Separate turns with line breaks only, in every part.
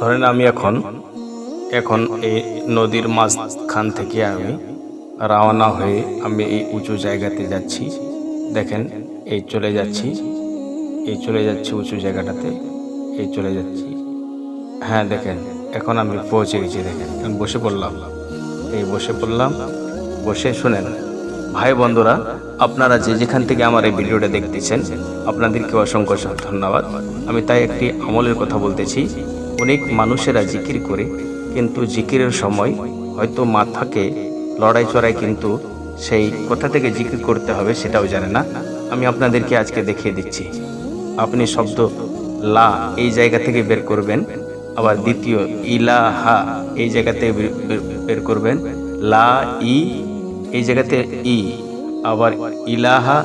ধরেন আমি এখন এখন এই নদীর মাঝখান থেকে আমি রওনা হয়ে আমি এই উঁচু জায়গাতে যাচ্ছি। দেখেন, এই চলে যাচ্ছি, এই চলে যাচ্ছি উঁচু জায়গাটাতে, এই চলে যাচ্ছি। হ্যাঁ দেখেন, এখন আমি পৌঁছে গেছি, দেখেন, আমি বসে পড়লাম। এই বসে পড়লাম, বসে শুনেন, ভাই বন্ধুরা, আপনারা যে যেখান থেকে আমার এই ভিডিওটা দেখতেছেন, আপনাদেরকে অসংখ্য ধন্যবাদ। আমি তাই একটি আমলের কথা বলতেছি অনেক মানুষেরা জিকির করে, কিন্তু জিকিরের সময় হয়তো মাথাকে লড়াই চড়াই কিন্তু সেই কোথা থেকে জিকির করতে হবে সেটাও জানে না। আমি আপনাদেরকে আজকে দেখিয়ে দিচ্ছি। আপনি শব্দ লা এই জায়গা থেকে বের করবেন, আবার দ্বিতীয় ইলাহা এই জায়গাতে বের- করবেন, লা ই এই জায়গাতে ই, আবার ইলাহা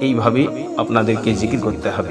এইভাবে আপনাদেরকে জিকির করতে হবে।